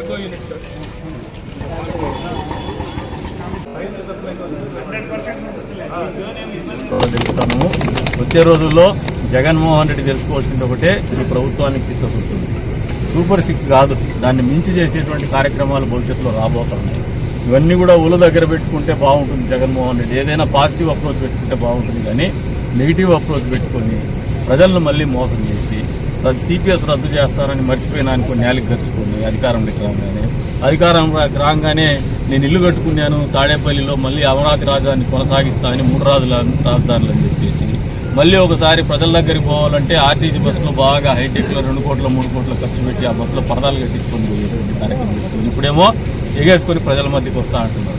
Cargo unit sir చెప్తాను వచ్చే రోజుల్లో జగన్మోహన్ రెడ్డి తెలుసుకోవాల్సింది ఒకటే ఈ ప్రభుత్వానికి చిత్తశుద్ధి. సూపర్ సిక్స్ కాదు దాన్ని మించి చేసేటువంటి కార్యక్రమాలు భవిష్యత్తులో రాబోతున్నాయి. ఇవన్నీ కూడా ఉల దగ్గర పెట్టుకుంటే బాగుంటుంది జగన్మోహన్ రెడ్డి. ఏదైనా పాజిటివ్ అప్రోచ్ పెట్టుకుంటే బాగుంటుంది కానీ నెగిటివ్ అప్రోచ్ పెట్టుకొని ప్రజలను మళ్ళీ మోసం చేసి సిపిఎస్ రద్దు చేస్తారని మర్చిపోయినా అనుకుని నేలకు గడుచుకుంది అధికారంలోకి రాగానే. అధికారం రాగానే నేను ఇల్లు కట్టుకున్నాను తాడేపల్లిలో మళ్ళీ అమరావతి రాజధాని కొనసాగిస్తానని మూడు రాజుల రాజధానులు అని చెప్పేసి మళ్ళీ ఒకసారి ప్రజల దగ్గరికి పోవాలంటే ఆర్టీసీ బస్సులో బాగా హైటెక్లో రెండు కోట్ల మూడు కోట్ల ఖర్చు పెట్టి ఆ బస్సులో పరదాలు కట్టించుకొని పోయేటువంటి కార్యక్రమం ఇప్పుడేమో ఎగేసుకొని ప్రజల మధ్యకి వస్తా అంటున్నారు.